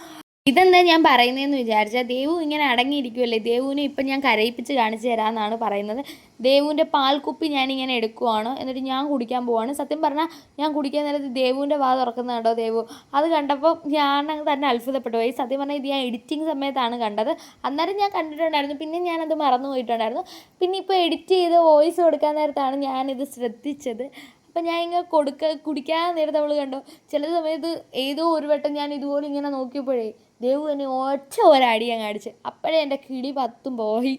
[SPEAKER 1] ഇതെന്താ ഞാൻ പറയുന്നതെന്ന് വിചാരിച്ചാൽ ദേവു ഇങ്ങനെ അടങ്ങിയിരിക്കുമല്ലേ ദേവുവിനെ ഇപ്പം ഞാൻ കരയിപ്പിച്ച് കാണിച്ചു തരാമെന്നാണ് പറയുന്നത്. ദേവുവിന്റെ പാൽക്കുപ്പി ഞാനിങ്ങനെ എടുക്കുവാണ്. എന്നിട്ട് ഞാൻ കുടിക്കാൻ പോവാണ്. സത്യം പറഞ്ഞാൽ ഞാൻ കുടിക്കാൻ നേരത്ത് ദേവുവിന്റെ വാ തുറക്കുന്നത് കണ്ടോ ദേവു? അത് കണ്ടപ്പോൾ ഞാൻ തന്നെ അത്ഭുതപ്പെട്ടു പോയി. സത്യം പറഞ്ഞാൽ ഇത് ഞാൻ എഡിറ്റിംഗ് സമയത്താണ് കണ്ടത്. അന്നേരം ഞാൻ കണ്ടിട്ടുണ്ടായിരുന്നു. പിന്നെ ഞാനത് മറന്നു പോയിട്ടുണ്ടായിരുന്നു. പിന്നെ ഇപ്പോൾ എഡിറ്റ് ചെയ്ത് വോയിസ് കൊടുക്കാൻ നേരത്താണ് ഞാനിത് ശ്രദ്ധിച്ചത്. അപ്പം ഞാൻ ഇങ്ങനെ കൊടുക്ക കുടിക്കാൻ നേരത്തെ അവൾ കണ്ടോ. ചില സമയത്ത് ഏതോ ഒരു വട്ടം ഞാൻ ഇതുപോലെ ഇങ്ങനെ നോക്കിയപ്പോഴേ ദേവു എന്നെ ഒറ്റ ഒരടി അങ്ങ് അടിച്ച്. അപ്പോഴേ എന്റെ കിളി പത്തും പോയി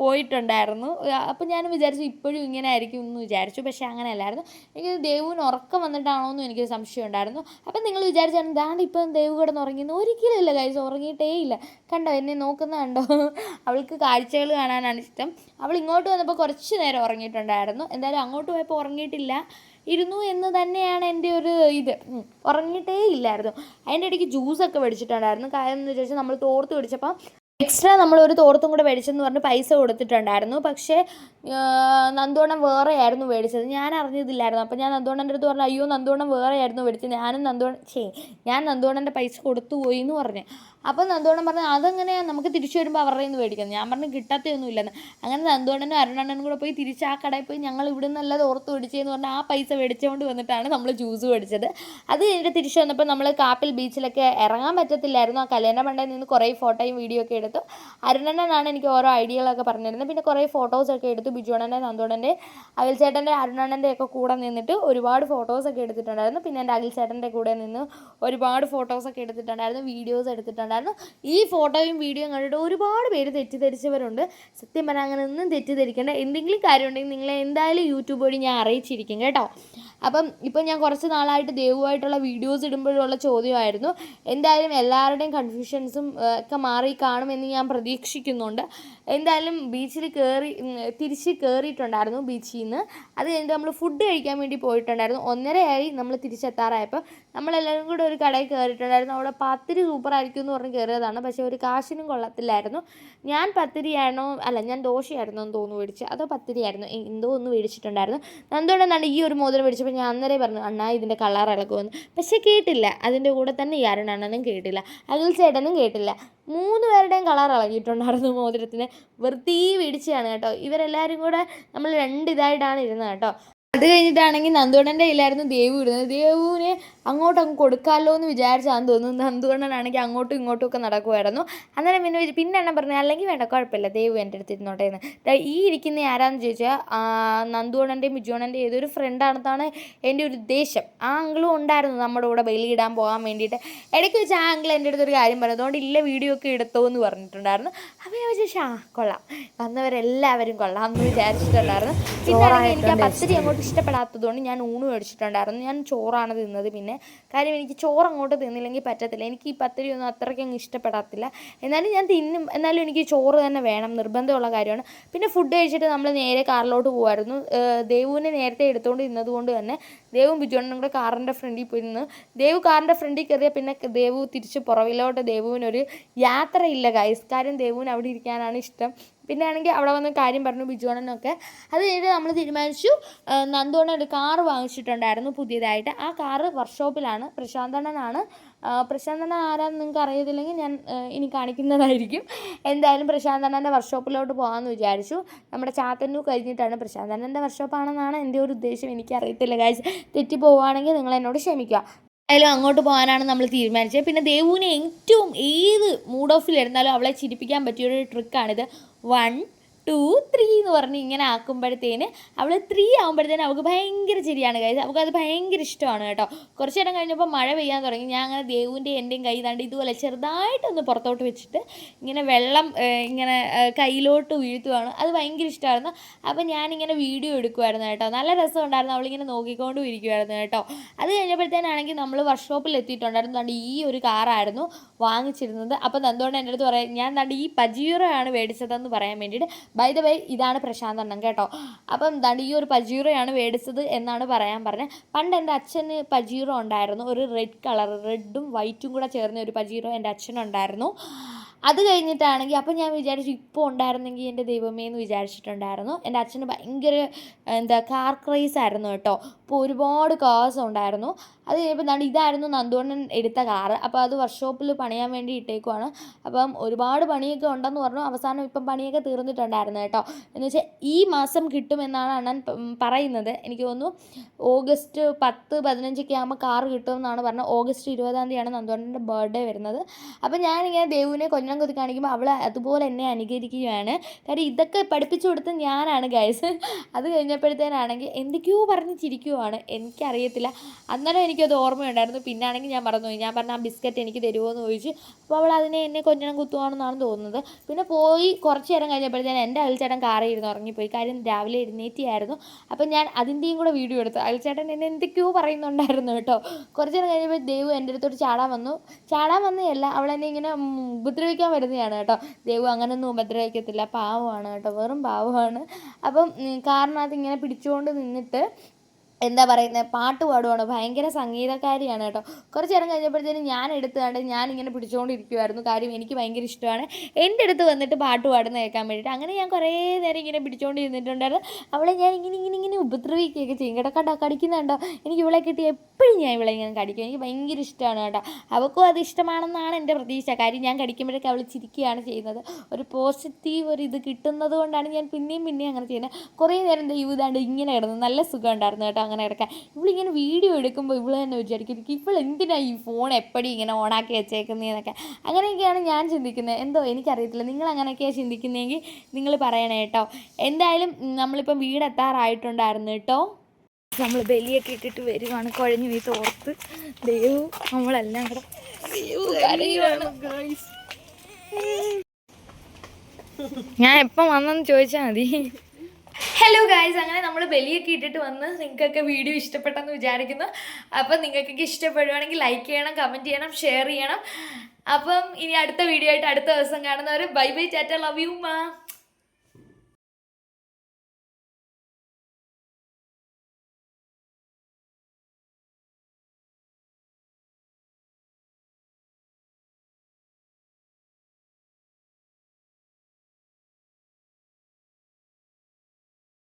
[SPEAKER 1] പോയിട്ടുണ്ടായിരുന്നു. അപ്പം ഞാൻ വിചാരിച്ചു ഇപ്പോഴും ഇങ്ങനെ ആയിരിക്കും എന്ന് വിചാരിച്ചു. പക്ഷേ അങ്ങനെ അല്ലായിരുന്നു എനിക്ക് ദേവുവിന് ഉറക്കം വന്നിട്ടാണോ എന്നും എനിക്ക് സംശയം ഉണ്ടായിരുന്നു. അപ്പം നിങ്ങൾ വിചാരിച്ചാണ് ദാണ്ട് ഇപ്പം ദേവു കിടന്ന് ഉറങ്ങിയെന്ന് ഒരിക്കലും ഇല്ല കഴിച്ച് ഉറങ്ങിയിട്ടേ ഇല്ല. കണ്ടോ എന്നെ നോക്കുന്ന കണ്ടോ? അവൾക്ക് കാഴ്ചകൾ കാണാനാണ് ഇഷ്ടം. അവൾ ഇങ്ങോട്ട് വന്നപ്പോൾ കുറച്ച് നേരം ഉറങ്ങിയിട്ടുണ്ടായിരുന്നു. എന്തായാലും അങ്ങോട്ട് പോയപ്പോൾ ഉറങ്ങിയിട്ടില്ല. ഇരുന്നു എന്ന് തന്നെയാണ് എന്റെ ഒരു ഉം. ഉറങ്ങിയിട്ടേ ഇല്ലായിരുന്നു. അതിന്റെ ഇടയ്ക്ക് ജ്യൂസൊക്കെ മേടിച്ചിട്ടുണ്ടായിരുന്നു. കാര്യം എന്ന് വെച്ചാൽ നമ്മൾ തോർത്ത് പിടിച്ചപ്പോൾ എക്സ്ട്രാ നമ്മൾ ഒരു തോർത്തും കൂടെ മേടിച്ചെന്ന് പറഞ്ഞ് പൈസ കൊടുത്തിട്ടുണ്ടായിരുന്നു. പക്ഷേ നന്ദോണം വേറെ ആയിരുന്നു മേടിച്ചത്. ഞാൻ അറിഞ്ഞതില്ലായിരുന്നു. അപ്പോൾ ഞാൻ നന്ദോണന്റെ അടുത്ത് പറഞ്ഞു അയ്യോ നന്ദോണം വേറെ ആയിരുന്നു മേടിച്ചത്. ഞാനും നന്ദോണം ഛേ ഞാൻ നന്ദോണന്റെ പൈസ കൊടുത്തു പോയി എന്ന് പറഞ്ഞു. അപ്പോൾ നന്ദോണം പറഞ്ഞു അതെങ്ങനെയാണ് നമുക്ക് തിരിച്ചു വരുമ്പോൾ അവരുടെ നിന്ന് മേടിക്കുന്നത് ഞാൻ പറഞ്ഞു കിട്ടാത്തൊന്നും ഇല്ലെന്ന് അങ്ങനെ നന്ദോണനും അരുണണ്ണനും കൂടെ പോയി തിരിച്ച് ആ കടയിൽ പോയി ഞങ്ങൾ ഇവിടെ നിന്നല്ല ഓർത്ത് മേടിച്ചതെന്ന് പറഞ്ഞാൽ ആ പൈസ മേടിച്ചുകൊണ്ട് വന്നിട്ടാണ് നമ്മൾ ജ്യൂസ് മേടിച്ചത്. അത് കഴിഞ്ഞിട്ട് തിരിച്ചു വന്നപ്പോൾ നമ്മൾ കാപ്പിൽ ബീച്ചിലൊക്കെ ഇറങ്ങാൻ പറ്റത്തില്ലായിരുന്നു. ആ കല്യാണ മണ്ടയിൽ നിന്ന് കുറേ ഫോട്ടോയും വീഡിയോ ഒക്കെ എടുത്തു. അരുണണ്ണനാണ് എനിക്ക് ഓരോ ഐഡിയകളൊക്കെ പറഞ്ഞിരുന്നത്. പിന്നെ കുറേ ഫോട്ടോസൊക്കെ എടുത്തു. ബിജുണന്റെ നന്ദോണന്റെ അഖിൽചേട്ടന്റെ അരുണണ്ണന്റെ ഒക്കെ കൂടെ നിന്നിട്ട് ഒരുപാട് ഫോട്ടോസൊക്കെ എടുത്തിട്ടുണ്ടായിരുന്നു. പിന്നെ എന്റെ അഖിൽചേട്ടന്റെ കൂടെ നിന്ന് ഒരുപാട് ഫോട്ടോസൊക്കെ എടുത്തിട്ടുണ്ടായിരുന്നു. വീഡിയോസ് എടുത്തിട്ടുണ്ടായിരുന്നു. ഈ ഫോട്ടോയും വീഡിയോയും കണ്ടിട്ട് ഒരുപാട് പേര് തെറ്റിദ്ധരിച്ചവരുണ്ട്. സത്യം പറഞ്ഞാൽ അങ്ങനെ ഒന്നും തെറ്റിദ്ധരിക്കേണ്ട. എന്തെങ്കിലും കാര്യം ഉണ്ടെങ്കിൽ നിങ്ങളെ എന്തായാലും യൂട്യൂബ് വഴി ഞാൻ അറിയിച്ചിരിക്കും കേട്ടോ. അപ്പം ഇപ്പം ഞാൻ കുറച്ച് നാളായിട്ട് ദേവുമായിട്ടുള്ള വീഡിയോസ് ഇടുമ്പോഴുള്ള ചോദ്യമായിരുന്നു. എന്തായാലും എല്ലാവരുടെയും കൺഫ്യൂഷൻസും ഒക്കെ മാറി കാണുമെന്ന് ഞാൻ പ്രതീക്ഷിക്കുന്നുണ്ട്. എന്തായാലും ബീച്ചിൽ കയറി തിരിച്ച് കയറിയിട്ടുണ്ടായിരുന്നു ബീച്ചിൽ നിന്ന് അത് കഴിഞ്ഞിട്ട് നമ്മൾ ഫുഡ് കഴിക്കാൻ വേണ്ടി പോയിട്ടുണ്ടായിരുന്നു. ഒന്നരയായി നമ്മൾ തിരിച്ചെത്താറായപ്പോൾ നമ്മളെല്ലാവരും കൂടെ ഒരു കടയിൽ കയറിയിട്ടുണ്ടായിരുന്നു. അവിടെ പത്തിരി സൂപ്പർ ആയിരിക്കും എന്ന് പറഞ്ഞ് കയറിയതാണ്. പക്ഷേ ഒരു കാശിനും കൊള്ളത്തില്ലായിരുന്നു. ഞാൻ പത്തിരിയാണോ അല്ല ഞാൻ ദോശയായിരുന്നു എന്ന് തോന്നുന്നു മേടിച്ചത്. അതോ പത്തിരിയായിരുന്നു? എന്തോ ഒന്ന് മേടിച്ചിട്ടുണ്ടായിരുന്നു. എന്തുകൊണ്ടാണ് ഈ ഒരു മോതിരം മേടിച്ചപ്പോൾ ഞാൻ അന്നേരം പറഞ്ഞു അണ്ണാ ഇതിന്റെ കളർ ഇളകുമെന്ന്. പക്ഷേ കേട്ടില്ല. അതിന്റെ കൂടെ തന്നെ ഈ അരുണണ്ണനും കേട്ടില്ല. അഖിൽ ചേട്ടനും കേട്ടില്ല. മൂന്ന് പേരുടെയും കളർ ഇളകിയിട്ടുണ്ടായിരുന്നു മോതിരത്തിന്. വെറുതെ മേടിച്ചതാണ് കേട്ടോ. ഇവരെല്ലാവരും കൂടെ നമ്മൾ രണ്ടിതായിട്ടാണ് ഇരുന്നത് കേട്ടോ. അത് കഴിഞ്ഞിട്ടാണെങ്കിൽ നന്ദുവണ്ണന്റെ കയ്യിലായിരുന്നു ദേവു ഇരുന്നത് ദേവുവിനെ അങ്ങോട്ട് അങ്ങ് കൊടുക്കാമല്ലോ എന്ന് വിചാരിച്ചാന്ന് തോന്നുന്നു. നന്ദുവണ്ണനാണെങ്കിൽ അങ്ങോട്ടും ഇങ്ങോട്ടും ഒക്കെ നടക്കുമായിരുന്നു അന്നേരം പിന്നെ പിന്നെ എണ്ണം പറഞ്ഞു അല്ലെങ്കിൽ വേണ്ട കുഴപ്പമില്ല ദേവു എന്റെ അടുത്ത് ഇരുന്നോട്ടെ എന്ന്. ഈ ഇരിക്കുന്ന ആരാന്ന് ചോദിച്ചാൽ നന്ദുവണ്ണന്റെയും ബിജുവണ്ണന്റെയും ഏതൊരു ഫ്രണ്ടാണെന്നാണ് എന്റെ ഒരു ഉദ്ദേശം. ആ ആംഗിളും ഉണ്ടായിരുന്നു നമ്മുടെ കൂടെ ബലിയിടാൻ പോകാൻ വേണ്ടിയിട്ട്. ഇടയ്ക്ക് വെച്ച് ആ ആംഗിൾ എന്റെ അടുത്തൊരു കാര്യം പറഞ്ഞു. അതുകൊണ്ട് ഇല്ല വീഡിയോ ഒക്കെ എടുത്തോ എന്ന് പറഞ്ഞിട്ടുണ്ടായിരുന്നു. അപ്പോൾ ഞാൻ വിചാരിച്ചു ആ കൊള്ളാം. വന്നവരെല്ലാവരും കൊള്ളാം എന്ന് വിചാരിച്ചിട്ടുണ്ടായിരുന്നു. പിന്നെ എനിക്ക് ആ പത്തിരി അങ്ങോട്ട് ഇഷ്ടപ്പെടാത്തതുകൊണ്ട് ഞാൻ ഊണ് മേടിച്ചിട്ടുണ്ടായിരുന്നു. ഞാൻ ചോറാണ് തിന്നത് പിന്നെ. കാര്യം എനിക്ക് ചോറ് അങ്ങോട്ട് തിന്നില്ലെങ്കിൽ പറ്റത്തില്ല. എനിക്ക് ഈ പത്തിരി ഒന്നും അത്രയ്ക്ക് അങ്ങ് ഇഷ്ടപ്പെടാത്തില്ല. എന്നാലും ഞാൻ തിന്നും. എന്നാലും എനിക്ക് ചോറ് തന്നെ വേണം. നിർബന്ധമുള്ള കാര്യമാണ്. പിന്നെ ഫുഡ് കഴിച്ചിട്ട് നമ്മൾ നേരെ കാറിലോട്ട് പോകുമായിരുന്നു ദേവുവിനെ നേരത്തെ എടുത്തുകൊണ്ട് നിന്നതുകൊണ്ട് തന്നെ ദേവും ബിജുണ്ണനും കൂടെ കാറിന്റെ ഫ്രണ്ടിൽ പോയി നിന്ന് ദേവു കാറിന്റെ ഫ്രണ്ടിൽ കയറിയ പിന്നെ ദേവു തിരിച്ച് പുറവിലോട്ട് ദേവുവിനൊരു യാത്രയില്ല ഗൈസ് കാര്യം ദേവുവിന് അവിടെ ഇരിക്കാനാണ് ഇഷ്ടം. പിന്നെ ആണെങ്കിൽ അവിടെ വന്ന് കാര്യം പറഞ്ഞു ബിജുവണ്ണനൊക്കെ അത് കഴിഞ്ഞിട്ട് നമ്മൾ തീരുമാനിച്ചു നന്ദുവണ്ണൻ ഒരു കാറ് വാങ്ങിച്ചിട്ടുണ്ടായിരുന്നു പുതിയതായിട്ട്. ആ കാറ് വർക്ക്ഷോപ്പിലാണ്. പ്രശാന്തണ്ണനാണ്. പ്രശാന്തണ്ണൻ ആരാന്ന് നിങ്ങൾക്ക് അറിയത്തില്ലെങ്കിൽ ഞാൻ ഇനി കാണിക്കുന്നതായിരിക്കും. എന്തായാലും പ്രശാന്തണ്ണന്റെ വർക്ക്ഷോപ്പിലോട്ട് പോകാമെന്ന് വിചാരിച്ചു. നമ്മുടെ ചാത്തന്നൂർ കഴിഞ്ഞിട്ടാണ് പ്രശാന്തണ്ണന്റെ വർക്ക്ഷോപ്പാണെന്നാണ് എന്റെ ഒരു ഉദ്ദേശം. എനിക്കറിയത്തില്ല കാഴ്ച തെറ്റി പോവുകയാണെങ്കിൽ നിങ്ങൾ എന്നോട് ക്ഷമിക്കുക. എന്തായാലും അങ്ങോട്ട് പോകാനാണ് നമ്മൾ തീരുമാനിച്ചത്. പിന്നെ ദേവുവിനെ ഏറ്റവും ഏത് മൂഡ് ഓഫിൽ ഇരുന്നാലും അവളെ ചിരിപ്പിക്കാൻ പറ്റിയൊരു ട്രിക്കാണിത് വൺ ടു ത്രീ എന്ന് പറഞ്ഞ് ഇങ്ങനെ ആക്കുമ്പോഴത്തേന് അവൾ ത്രീ ആകുമ്പോഴത്തേന് അവൾക്ക് ഭയങ്കര ചിരിയാണ് കൈ അവൾക്ക് അത് ഭയങ്കര ഇഷ്ടമാണ് കേട്ടോ. കുറച്ച് നേരം കഴിഞ്ഞപ്പോൾ മഴ പെയ്യാൻ തുടങ്ങി. ഞാൻ അങ്ങനെ ദേവുവിന്റെ എന്റെയും കൈ താണ്ട് ഇതുപോലെ ചെറുതായിട്ടൊന്ന് പുറത്തോട്ട് വെച്ചിട്ട് ഇങ്ങനെ വെള്ളം ഇങ്ങനെ കയ്യിലോട്ട് വീഴ്ത്തുവാണ്. അത് ഭയങ്കര ഇഷ്ടമായിരുന്നു. അപ്പോൾ ഞാനിങ്ങനെ വീഡിയോ എടുക്കുമായിരുന്നു കേട്ടോ. നല്ല രസമുണ്ടായിരുന്നു. അവളിങ്ങനെ നോക്കിക്കൊണ്ടും ഇരിക്കുമായിരുന്നു കേട്ടോ. അത് കഴിഞ്ഞപ്പോഴത്തേനാണെങ്കിൽ നമ്മൾ വർക്ക്ഷോപ്പിൽ എത്തിയിട്ടുണ്ടായിരുന്നു. ഈ ഒരു കാറായിരുന്നു വാങ്ങിച്ചിരുന്നത്. അപ്പോൾ നന്ദോണ്ട് എന്റെ അടുത്ത് പറയാം ഞാൻ ദാണ്ട് ഈ പജീറോ ആണ് മേടിച്ചതെന്ന് പറയാൻ വേണ്ടിയിട്ട് ബൈ ദ വേ ഇതാണ് പ്രശാന്ത് അണ്ണൻ കേട്ടോ. അപ്പം എന്താണ് ഈ ഒരു പജീറോയാണ് മേടിച്ചത് എന്നാണ് പറയാൻ പറഞ്ഞത് പണ്ട് എന്റെ അച്ഛന് പജീറോ ഉണ്ടായിരുന്നു. ഒരു റെഡ് കളർ റെഡും വൈറ്റും കൂടെ ചേർന്ന ഒരു പജീറോ എന്റെ അച്ഛനുണ്ടായിരുന്നു അത് കഴിഞ്ഞിട്ടാണെങ്കിൽ അപ്പം ഞാൻ വിചാരിച്ചു ഇപ്പോൾ ഉണ്ടായിരുന്നെങ്കിൽ എന്റെ ദൈവമേ എന്ന് വിചാരിച്ചിട്ടുണ്ടായിരുന്നു. എന്റെ അച്ഛന് ഭയങ്കര എന്താ കാർ ക്രൈസ് ആയിരുന്നു കേട്ടോ. അപ്പോൾ ഒരുപാട് കാസ് ഉണ്ടായിരുന്നു. അത് കഴിഞ്ഞപ്പോൾ എന്താണ് ഇതായിരുന്നു നന്ദുവണ്ണൻ എടുത്ത കാറ് അപ്പോൾ അത് വർക്ക്ഷോപ്പിൽ പണിയാൻ വേണ്ടി ഇട്ടേക്കുവാണ്. അപ്പം ഒരുപാട് പണിയൊക്കെ ഉണ്ടെന്ന് പറഞ്ഞു. അവസാനം ഇപ്പം പണിയൊക്കെ തീർന്നിട്ടുണ്ടായിരുന്നു കേട്ടോ. എന്ന് വെച്ചാൽ ഈ മാസം കിട്ടുമെന്നാണ് അണ്ണൻ പറയുന്നത്. എനിക്ക് തോന്നുന്നു ഓഗസ്റ്റ് പത്ത് പതിനഞ്ചൊക്കെ ആകുമ്പോൾ കാറ് കിട്ടുമെന്നാണ് പറഞ്ഞത്. ഓഗസ്റ്റ് ഇരുപതാം തീയതിയാണ് നന്ദുവണ്ണന്റെ ബർത്ത്ഡേ വരുന്നത്. അപ്പം ഞാനിങ്ങനെ ദേവുവിനെ കൊഞ്ഞം കൊതി കാണിക്കുമ്പോൾ അവൾ അതുപോലെ എന്നെ അനുകരിക്കുകയാണ്. കാര്യം ഇതൊക്കെ പഠിപ്പിച്ചു കൊടുത്ത ഞാനാണ് ഗൈസ് അത് കഴിഞ്ഞപ്പോഴത്തേനാണെങ്കിൽ എന്തൊക്കെയോ പറഞ്ഞ് ചിരിക്കുവാണ്. എനിക്കറിയത്തില്ല. അന്നേരം എനിക്കത് ഓർമ്മയുണ്ടായിരുന്നു. പിന്നാണെങ്കിൽ ഞാൻ മറന്നുപോയി ഞാൻ പറഞ്ഞ ആ ബിസ്ക്കറ്റ് എനിക്ക് തരുമോ എന്ന് ചോദിച്ചു അപ്പോൾ അവൾ അതിനെ എന്നെ കൊഞ്ഞണം കുത്തുവാണെന്നാണ് തോന്നുന്നത്. പിന്നെ പോയി കുറച്ച് നേരം കഴിഞ്ഞപ്പോഴത്തേന് എന്റെ അയൽച്ചേട്ടൻ കാറിൽ ഇരുന്ന് ഉറങ്ങിപ്പോയി. കാര്യം രാവിലെ എഴുന്നേറ്റിയായിരുന്നു. അപ്പം ഞാൻ അതിന്റെയും കൂടെ വീഡിയോ എടുത്തു. അയൽച്ചേട്ടൻ എന്നെ എന്തൊക്കെയോ പറയുന്നുണ്ടായിരുന്നു കേട്ടോ. കുറച്ച് നേരം കഴിഞ്ഞപ്പോൾ ദേവ് എന്റെ അടുത്തോട്ട് ചാടാൻ വന്നു. ചാടാൻ വന്നതല്ല അവൾ എന്നെ ഇങ്ങനെ ഉപദ്രവിക്കാൻ വരുന്നതാണ് കേട്ടോ. ദേവ് അങ്ങനെയൊന്നും ഉപദ്രവിക്കത്തില്ല. പാവമാണ് കേട്ടോ. വെറും പാവമാണ്. അപ്പം കാറിനകത്ത് ഇങ്ങനെ പിടിച്ചുകൊണ്ട് നിന്നിട്ട് എന്താ പറയുന്നത് പാട്ട് പാടുവാണ്. ഭയങ്കര സംഗീതക്കാരിയാണ് കേട്ടോ. കുറച്ച് നേരം കഴിഞ്ഞപ്പോഴത്തേനും ഞാൻ എടുത്തുകൊണ്ട് ഞാൻ ഇങ്ങനെ പിടിച്ചുകൊണ്ടിരിക്കുമായിരുന്നു കാര്യം എനിക്ക് ഭയങ്കര ഇഷ്ടമാണ്. എന്റെ അടുത്ത് വന്നിട്ട് പാട്ട് പാടുന്ന കേൾക്കാൻ വേണ്ടിയിട്ട് അങ്ങനെ ഞാൻ കുറേ നേരം ഇങ്ങനെ പിടിച്ചുകൊണ്ട് ഇരുന്നിട്ടുണ്ടായിരുന്നു അവളെ ഞാൻ ഇങ്ങനെ ഇങ്ങനെ ഇങ്ങനെ ഉപദ്രവിക്കുകയൊക്കെ ചെയ്യും. കേട്ടോ കണ്ടോ കടിക്കുന്നുണ്ടോ? എനിക്ക് ഇവളെ കിട്ടി എപ്പോഴും ഞാൻ ഇവളെ ഇങ്ങനെ കടിക്കും. എനിക്ക് ഭയങ്കര ഇഷ്ടമാണ് കേട്ടോ. അവൾക്കും അത് ഇഷ്ടമാണെന്നാണ് എന്റെ പ്രതീക്ഷ. കാര്യം ഞാൻ കടിക്കുമ്പോഴൊക്കെ അവൾ ചിരിക്കുകയാണ് ചെയ്യുന്നത്. ഒരു പോസിറ്റീവ് ഒരു ഇത് കിട്ടുന്നത് കൊണ്ടാണ് ഞാൻ പിന്നെയും പിന്നെയും അങ്ങനെ ചെയ്യുന്നത്. കുറേ നേരം ദൈവം ഇതാണ്ട് ഇങ്ങനെ കിടന്നു നല്ല സുഖം ഉണ്ടായിരുന്നു കേട്ടോ. അങ്ങനെ കിടക്കാൻ. ഇവളിങ്ങനെ വീഡിയോ എടുക്കുമ്പോൾ ഇവൾ തന്നെ വിചാരിക്കും ഇവൾ എന്തിനാ ഈ ഫോൺ എപ്പോഴും ഇങ്ങനെ ഓണാക്കി വെച്ചേക്കുന്നതെന്നൊക്കെ അങ്ങനെയൊക്കെയാണ് ഞാൻ ചിന്തിക്കുന്നത്. എന്തോ എനിക്കറിയത്തില്ല. നിങ്ങൾ അങ്ങനെയൊക്കെയാണ് ചിന്തിക്കുന്നതെങ്കിൽ നിങ്ങൾ പറയണേ കേട്ടോ. എന്തായാലും നമ്മളിപ്പം വീടെത്താറായിട്ടുണ്ടായിരുന്നു കേട്ടോ. നമ്മൾ ബലിയൊക്കെ ഇട്ടിട്ട് വരുവാണ്. കുഴഞ്ഞു വീ തോർത്ത്. ദൈവം നമ്മളെല്ലാം കൂടെ. ഞാൻ എപ്പം വന്നെന്ന് ചോദിച്ചാൽ മതി. ഹലോ ഗായ്സ് അങ്ങനെ നമ്മൾ ബലിയൊക്കെ ഇട്ടിട്ട് വന്ന് നിങ്ങൾക്കൊക്കെ വീഡിയോ ഇഷ്ടപ്പെട്ടെന്ന് വിചാരിക്കുന്നു. അപ്പം നിങ്ങൾക്കൊക്കെ ഇഷ്ടപ്പെടുവാണെങ്കിൽ ലൈക്ക് ചെയ്യണം കമന്റ് ചെയ്യണം ഷെയർ ചെയ്യണം. അപ്പം ഇനി അടുത്ത വീഡിയോ ആയിട്ട് അടുത്ത ദിവസം കാണുന്നവർ ബൈ ബൈ ചാറ്റ ലവ് യു മാ